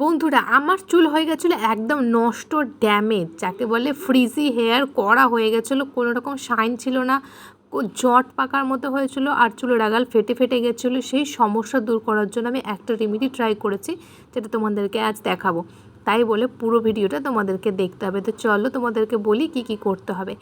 বন্ধুরা, আমার চুল হয়ে গেছিল একদম নষ্ট ড্যামেজ যাকে বলে ফ্রিজি হেয়ার করা হয়ে গেছিল, কোনো রকম শাইন ছিল না জট পাকার মতো হয়েছিল, আর চুলের আগাল ফেটে ফেটে গেছিল, সেই সমস্যা দূর করার জন্য আমি একটা রেমেডি ট্রাই করেছি, যেটা তোমাদেরকে আজ দেখাবো। তাই বলে পুরো ভিডিওটা তোমাদেরকে দেখতে হবে। তো চলো তোমাদেরকে বলি কি কি করতে হবে।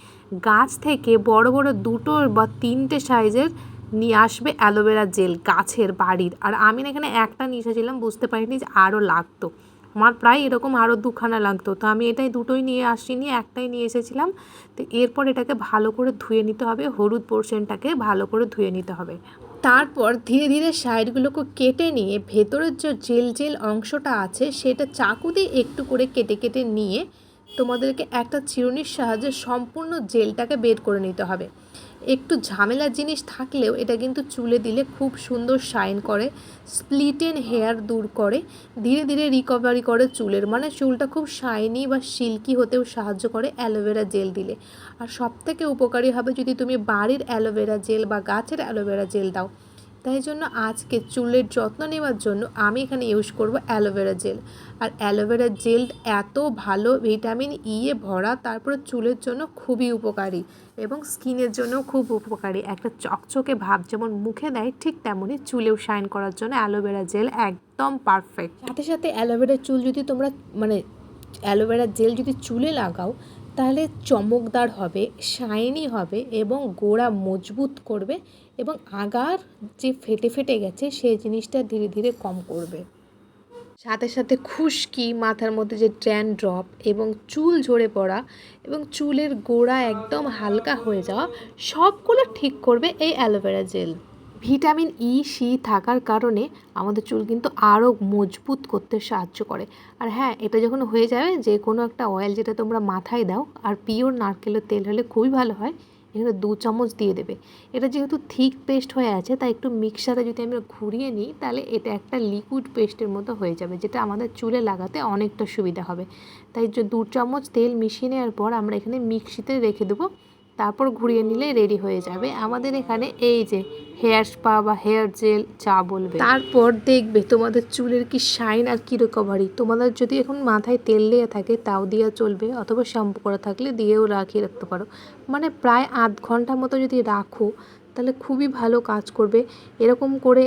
গাছ থেকে বড় বড় দুটো বা তিনটে সাইজের নিয়ে আসবে অ্যালোভেরা জেল গাছের বাড়ির। আর আমি না এখানে একটা নিয়ে এসেছিলাম বুঝতে পারিনি যে আরও লাগতো। আমার প্রায় এরকম আরও দুখানা লাগতো। তো আমি এটাই দুটোই নিয়ে আসিনি, একটাই নিয়ে এসেছিলাম। তো এরপর এটাকে ভালো করে ধুয়ে নিতে হবে, হলুদ পোর্শনটাকে ভালো করে ধুয়ে নিতে হবে। তারপর ধীরে ধীরে সাইডগুলোকে কেটে নিয়ে ভেতরের যে জেল জেল অংশটা আছে, সেটা চাকু দিয়ে একটু করে কেটে কেটে নিয়ে তোমাদেরকে একটা চিরুনির সাহায্যে সম্পূর্ণ জেলটাকে বের করে নিতে হবে। একটু ঝামেলার জিনিস থাকলেও এটা কিন্তু চুলে দিলে খুব সুন্দর শাইন করে স্প্লিটেন হেয়ার দূর করে, ধীরে ধীরে রিকভারি করে চুলের। মানে চুলটা খুব শাইনি বা সিল্কি হতেও সাহায্য করে অ্যালোভেরা জেল দিলে। আর সবথেকে উপকারী হবে যদি তুমি বাড়ির অ্যালোভেরা জেল বা গাছের অ্যালোভেরা জেল দাও। তাই জন্য আজকে চুলের যত্ন নেওয়ার জন্য আমি এখানে ইউজ করব অ্যালোভেরা জেল। আর অ্যালোভেরা জেল এত ভালো, ভিটামিন ই এ ভরা, তারপরে চুলের জন্য খুবই উপকারী এবং স্কিনের জন্যও খুব উপকারী। একটা চকচকে ভাব যেমন মুখে দেয়, ঠিক তেমনই চুলেও শাইন করার জন্য অ্যালোভেরা জেল একদম পারফেক্ট সাথে সাথে অ্যালোভেরা চুল যদি তোমরা মানে অ্যালোভেরা জেল যদি চুলে লাগাও তাহলে চমকদার হবে, শাইনি হবে এবং গোড়া মজবুত করবে এবং আগার যে ফেটে ফেটে গেছে সেই জিনিসটা ধীরে ধীরে কম করবে। সাথে সাথে খুশকি, মাথার মধ্যে যে ড্র্যান ড্রপ এবং চুল ঝরে পড়া এবং চুলের গোড়া একদম হালকা হয়ে যাওয়া, সবগুলো ঠিক করবে এই aloe vera gel. Vitamin E, C থাকার কারণে আমাদের চুল কিন্তু আরও মজবুত করতে সাহায্য করে। আর হ্যাঁ এটা যখন হয়ে যাবে, যে কোনো একটা অয়েল যেটা তোমরা মাথায় দাও, আর পিওর নারকেলের তেল হলে খুবই ভালো হয়, এখানে দু চামচ দিয়ে দেবে। এটা যেহেতু থিক পেস্ট হয়ে আছে, তাই একটু মিক্সারে যদি আমরা ঘুরিয়ে নিই, তাহলে এটা একটা লিকুইড পেস্টের মতো হয়ে যাবে, যেটা আমাদের চুলে লাগাতে অনেকটা সুবিধা হবে। তাই দু চামচ তেল মিশিয়ে নেওয়ার পর আমরা এখানে মিক্সিতে রেখে দেবো। তারপর ঘুরিয়ে নিলে রেডি হয়ে যাবে। আমাদের এখানে এই যে হেয়ার স্পা বা হেয়ার জেল যা বলবে। তারপর দেখবে তোমাদের চুলের কি শাইন আর কি রিকভারি তোমাদের যদি এখন মাথায় তেল দেওয়া থাকে, তাও দেওয়া চলবে, অথবা শ্যাম্পু করা থাকলে দিয়েও রাখিয়ে রাখতে পারো। মানে প্রায় আধ ঘণ্টা মতো যদি রাখো, তাহলে খুবই ভালো কাজ করবে। এরকম করে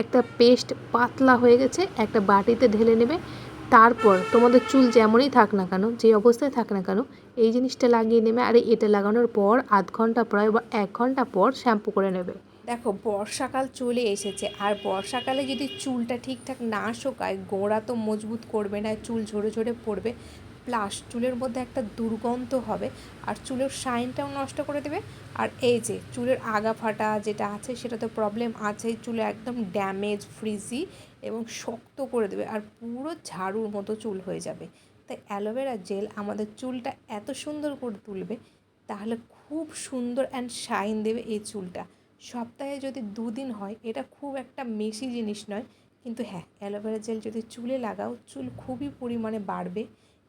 একটা পেস্ট পাতলা হয়ে গেছে, একটা বাটিতে ঢেলে নেবে তারপর তোমাদের চুল যেমনই থাক না কেন, যে অবস্থায় থাক না কেন, এই জিনিসটা লাগিয়ে নেবে। আর, এটা লাগানোর পর আধ ঘণ্টা প্রায় বা এক ঘণ্টা পর শ্যাম্পু করে নেবে। দেখো, বর্ষাকাল চলে এসেছে, আর বর্ষাকালে যদি চুলটা ঠিকঠাক না শোকায়, গোড়া তো মজবুত করবে না, চুল ঝরে ঝরে পড়বে প্লাস চুলের মধ্যে একটা দুর্গন্ধ হবে আর চুলের শাইনটাও নষ্ট করে দেবে। আর এই যে চুলের আগা ফাটা যেটা আছে, সেটা তো প্রবলেম আছে চুলে একদম ড্যামেজ ফ্রিজি এবং শক্ত করে দেবে আর পুরো ঝাড়ুর মতো চুল হয়ে যাবে। তাই অ্যালোভেরা জেল আমাদের চুলটা এত সুন্দর করে তুলবে, তাহলে খুব সুন্দর অ্যান্ড শাইন দেবে এই চুলটা। সপ্তাহে যদি দুদিন হয়, এটা খুব একটা মেশি জিনিস নয়। কিন্তু হ্যাঁ অ্যালোভেরা জেল যদি চুলে লাগাও, চুল খুবই পরিমাণে বাড়বে।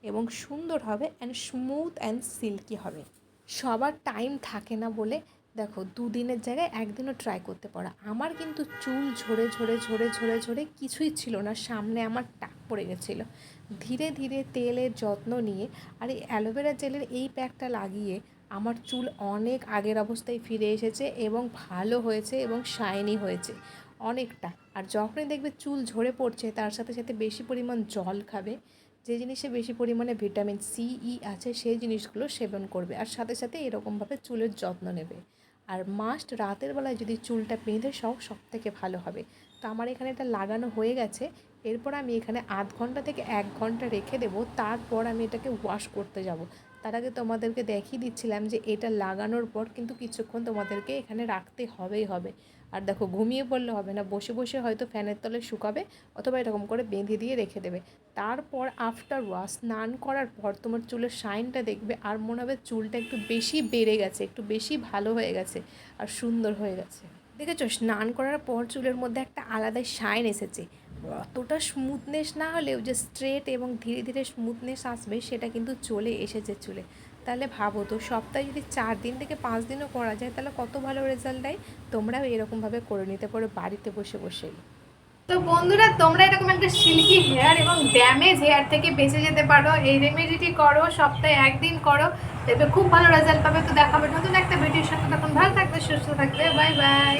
এবং সুন্দর হবে অ্যান্ড স্মুথ অ্যান্ড সিল্কি হবে। সবার টাইম থাকে না বলে, দেখো, দুদিনের জায়গায় একদিনও ট্রাই করতে পারো। আমার কিন্তু চুল ঝরে ঝরে ঝরে ঝরে ঝরে কিছুই ছিল না। সামনে আমার টাক পড়ে গেছিল। ধীরে ধীরে তেলের যত্ন নিয়ে, আর এই অ্যালোভেরা জেলের এই প্যাকটা লাগিয়ে আমার চুল অনেক আগের অবস্থায় ফিরে এসেছে এবং ভালো হয়েছে এবং শাইনি হয়েছে অনেকটা। আর যখনই দেখবে চুল ঝরে পড়ছে, তার সাথে সাথে বেশি পরিমাণ জল খাবে যে জিনিসে বেশি পরিমাণে ভিটামিন সি ই আছে, সেই জিনিসগুলো সেবন করবে। আর সাথে সাথে এরকমভাবে চুলের যত্ন নেবে। আর মাস্ট রাতের বেলায় যদি চুলটা বেঁধে সব সব থেকে ভালো হবে। তো আমার এখানে এটা লাগানো হয়ে গেছে। এরপর আমি এখানে আধ ঘণ্টা থেকে এক ঘণ্টা রেখে দেবো। তারপর আমি এটাকে ওয়াশ করতে যাব। তার আগে তোমাদেরকে দেখিয়ে দিচ্ছিলাম যে এটা লাগানোর পর কিন্তু কিছুক্ষণ তোমাদেরকে এখানে রাখতে হবেই হবে। আর দেখো, ঘুমিয়ে পড়লে হবে না, বসে বসে হয়তো ফ্যানের তলে শুকাবে অথবা এরকম করে বেঁধে দিয়ে রেখে দেবে। তারপর আফটার ওয়াশ স্নান করার পর তোমার চুলের শাইনটা দেখবে আর মনে হবে চুলটা একটু বেশি বেড়ে গেছে, একটু বেশি ভালো হয়ে গেছে আর সুন্দর হয়ে গেছে। দেখেছ, স্নান করার পর চুলের মধ্যে একটা আলাদাই শাইন এসেছে। অতটা স্মুথনেস না হলেও যে স্ট্রেট এবং ধীরে ধীরে স্মুথনেস আসবে, সেটা কিন্তু চলে এসেছে চুলে। তাহলে ভাবো তো, সপ্তাহে যদি চার দিন থেকে পাঁচ দিনও করা যায়, তাহলে কত ভালো রেজাল্ট দেয়? তোমরাও এরকমভাবে করে নিতে পারো বাড়িতে বসে বসেই। তো বন্ধুরা, তোমরা এরকম একটা সিল্কি হেয়ার এবং ড্যামেজ হেয়ার থেকে বেঁচে যেতে পারো। এই রেমেডিটি করো, সপ্তাহে একদিন করো, দেখবে খুব ভালো রেজাল্ট পাবে। তো দেখাবে নতুন একটা ভিডিওর সাথে। তখন ভালো থাকবে, সুস্থ থাকবে। Bye bye